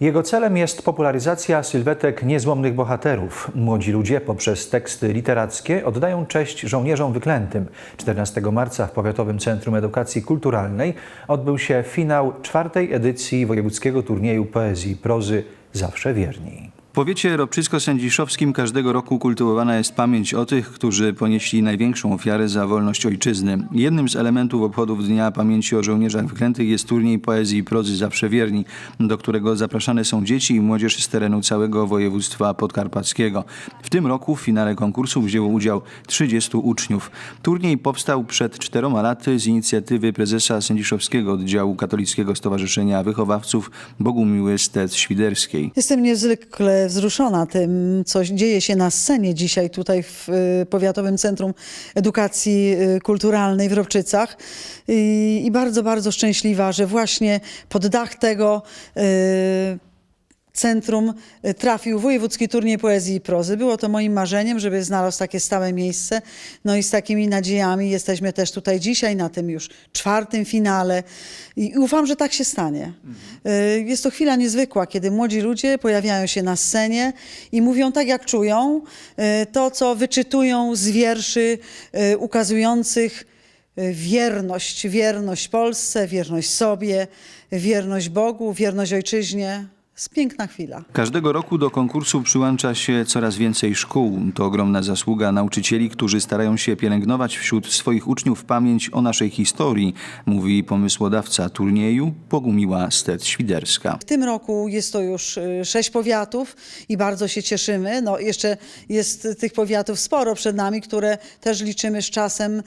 Jego celem jest popularyzacja sylwetek niezłomnych bohaterów. Młodzi ludzie poprzez teksty literackie oddają cześć żołnierzom wyklętym. 14 marca w Powiatowym Centrum Edukacji Kulturalnej odbył się finał czwartej edycji wojewódzkiego turnieju poezji i prozy Zawsze Wierni. Powiecie ropczycko-sędziszowskim każdego roku kultywowana jest pamięć o tych, którzy ponieśli największą ofiarę za wolność ojczyzny. Jednym z elementów obchodów Dnia Pamięci o Żołnierzach Wyklętych jest turniej poezji i prozy Zawsze Wierni, do którego zapraszane są dzieci i młodzież z terenu całego województwa podkarpackiego. W tym roku w finale konkursu wzięło udział 30 uczniów. Turniej powstał przed czteroma laty z inicjatywy prezesa Sędziszowskiego Oddziału Katolickiego Stowarzyszenia Wychowawców Bogumiły Stec-Świderskiej. Jestem niezwykle wzruszona tym, co dzieje się na scenie dzisiaj tutaj w y, Powiatowym Centrum Edukacji y, Kulturalnej w Ropczycach i, i bardzo, bardzo szczęśliwa, że właśnie pod dach tego y, centrum y, trafił wojewódzki turniej poezji i prozy. Było to moim marzeniem, żeby znalazł takie stałe miejsce. No i z takimi nadziejami jesteśmy też tutaj dzisiaj na tym już czwartym finale i ufam, że tak się stanie. Y, Jest to chwila niezwykła, kiedy młodzi ludzie pojawiają się na scenie i mówią tak, jak czują, y, to, co wyczytują z wierszy ukazujących wierność, wierność Polsce, wierność sobie, wierność Bogu, wierność ojczyźnie. Jest piękna chwila. Każdego roku do konkursu przyłącza się coraz więcej szkół. To ogromna zasługa nauczycieli, którzy starają się pielęgnować wśród swoich uczniów pamięć o naszej historii, mówi pomysłodawca turnieju Pogumiła Stec-Świderska. W tym roku jest to już y, sześć powiatów i bardzo się cieszymy. No, jeszcze jest tych powiatów sporo przed nami, które też liczymy z czasem y,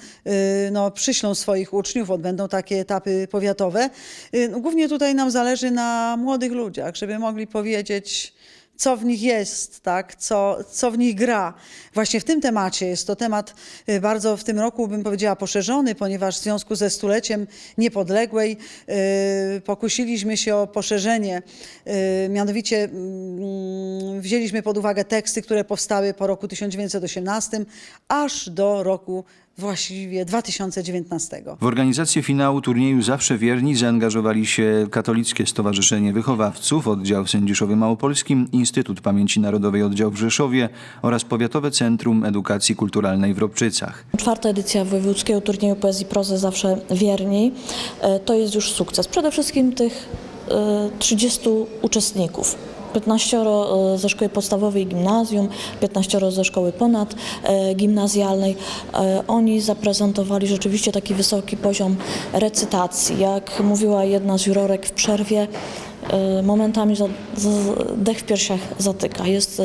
no, przyślą swoich uczniów, odbędą takie etapy powiatowe. Y, głównie tutaj nam zależy na młodych ludziach, żeby mogli powiedzieć co w nich jest, tak? co, co w nich gra. Właśnie w tym temacie jest to temat y, bardzo w tym roku, bym powiedziała, poszerzony, ponieważ w związku ze stuleciem niepodległej y, pokusiliśmy się o poszerzenie. Y, mianowicie mm, wzięliśmy pod uwagę teksty, które powstały po roku 1918 aż do roku właściwie 2019. W organizację finału turnieju Zawsze Wierni zaangażowali się Katolickie Stowarzyszenie Wychowawców, Oddział w Sędziszowie Małopolskim, Instytut Pamięci Narodowej Oddział w Rzeszowie oraz Powiatowe Centrum Edukacji Kulturalnej w Ropczycach. Czwarta edycja wojewódzkiego turnieju poezji prozy zawsze wierni. E, To jest już sukces. Przede wszystkim tych e, 30 uczestników. 15 e, ze szkoły podstawowej gimnazjum, 15 ze szkoły ponadgimnazjalnej. E, Oni zaprezentowali rzeczywiście taki wysoki poziom recytacji. Jak mówiła jedna z jurorek w przerwie, e, momentami dech w piersiach zatyka. Jest, e,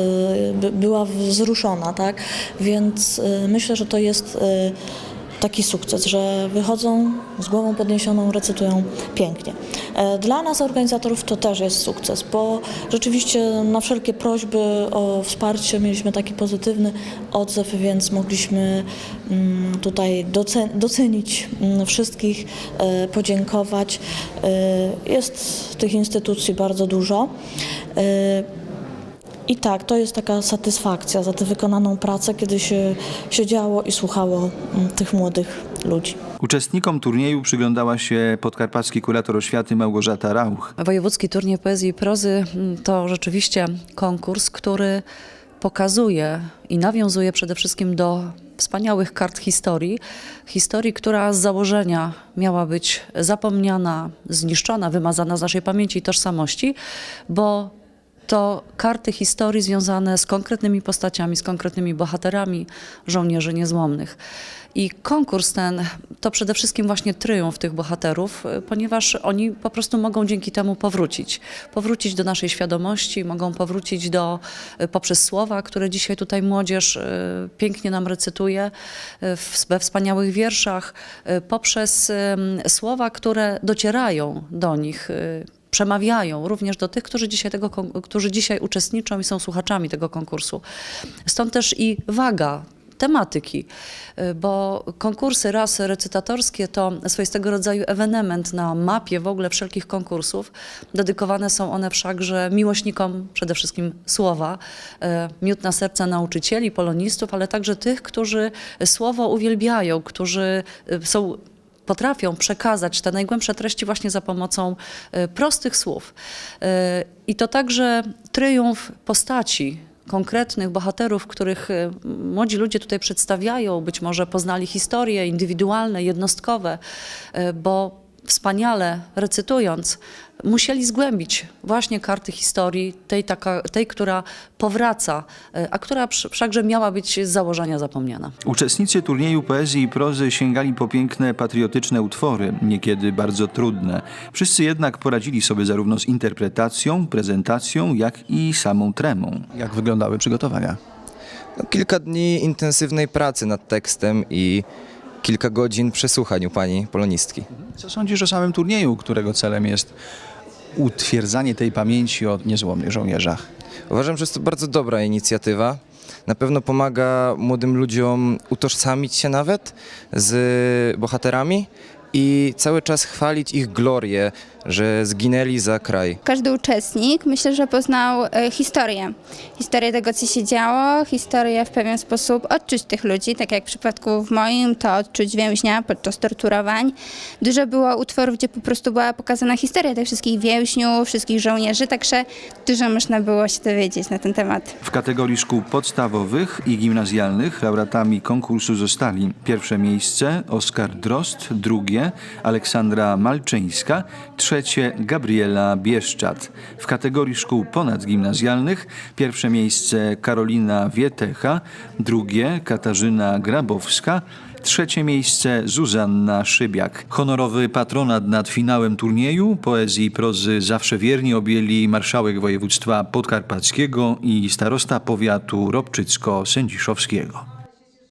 by, była wzruszona, tak? Więc e, myślę, że to jest e, taki sukces, że wychodzą z głową podniesioną, recytują pięknie. E, Dla nas, organizatorów, to też jest sukces, bo rzeczywiście na wszelkie prośby o wsparcie mieliśmy taki pozytywny odzew, więc mogliśmy mm, tutaj doce- docenić mm, wszystkich, e, podziękować. E, Jest tych instytucji bardzo dużo. I tak, to jest taka satysfakcja za tę wykonaną pracę, kiedy się siedziało i słuchało mm, tych młodych ludzi. Uczestnikom turnieju przyglądała się podkarpacki kurator oświaty Małgorzata Rauch. Wojewódzki Turniej Poezji i Prozy mm, to rzeczywiście konkurs, który pokazuje i nawiązuje przede wszystkim do wspaniałych kart historii. Historii, która z założenia miała być zapomniana, zniszczona, wymazana z naszej pamięci i tożsamości, bo to karty historii związane z konkretnymi postaciami, z konkretnymi bohaterami żołnierzy niezłomnych. I konkurs ten to przede wszystkim właśnie triumf tych bohaterów, ponieważ oni po prostu mogą dzięki temu powrócić. Powrócić do naszej świadomości, mogą powrócić do, y, poprzez słowa, które dzisiaj tutaj młodzież y, pięknie nam recytuje y, we wspaniałych wierszach, poprzez słowa, które docierają do nich przemawiają również do tych, którzy dzisiaj, tego, którzy dzisiaj uczestniczą i są słuchaczami tego konkursu. Stąd też i waga tematyki, y, bo konkursy raz recytatorskie to swoistego rodzaju ewenement na mapie w ogóle wszelkich konkursów. Dedykowane są one wszakże miłośnikom przede wszystkim słowa, y, miód na serca nauczycieli, polonistów, ale także tych, którzy słowo uwielbiają, którzy y, są potrafią przekazać te najgłębsze treści właśnie za pomocą e, prostych słów. E, I to także triumf postaci, konkretnych bohaterów, których e, młodzi ludzie tutaj przedstawiają, być może poznali historie indywidualne, jednostkowe, bo wspaniale recytując, musieli zgłębić właśnie karty historii, tej, taka, tej która powraca, e, a która wszakże miała być z założenia zapomniana. Uczestnicy turnieju poezji i prozy sięgali po piękne, patriotyczne utwory, niekiedy bardzo trudne. Wszyscy jednak poradzili sobie zarówno z interpretacją, prezentacją, jak i samą tremą. Jak wyglądały przygotowania? No, kilka dni intensywnej pracy nad tekstem i kilka godzin przesłuchań u pani polonistki. Co sądzisz o samym turnieju, którego celem jest utwierdzanie tej pamięci o niezłomnych żołnierzach? Uważam, że jest to bardzo dobra inicjatywa. Na pewno pomaga młodym ludziom utożsamić się nawet z bohaterami i cały czas chwalić ich glorię, że zginęli za kraj. Każdy uczestnik myślę, że poznał e, historię. Historię tego, co się działo, historię w pewien sposób odczuć tych ludzi, tak jak w przypadku w moim, to odczuć więźnia podczas torturowań. Dużo było utworów, gdzie po prostu była pokazana historia tych wszystkich więźniów, wszystkich żołnierzy, także dużo można było się dowiedzieć na ten temat. W kategorii szkół podstawowych i gimnazjalnych laureatami konkursu zostali pierwsze miejsce Oskar Drost, drugie Aleksandra Malczyńska, trzecie Gabriela Bieszczat. W kategorii szkół ponadgimnazjalnych pierwsze miejsce Karolina Wietecha, drugie Katarzyna Grabowska, Trzecie miejsce Zuzanna Szybiak. Honorowy patronat nad finałem turnieju poezji i prozy Zawsze Wierni objęli marszałek województwa podkarpackiego i starosta powiatu ropczycko-sędziszowskiego.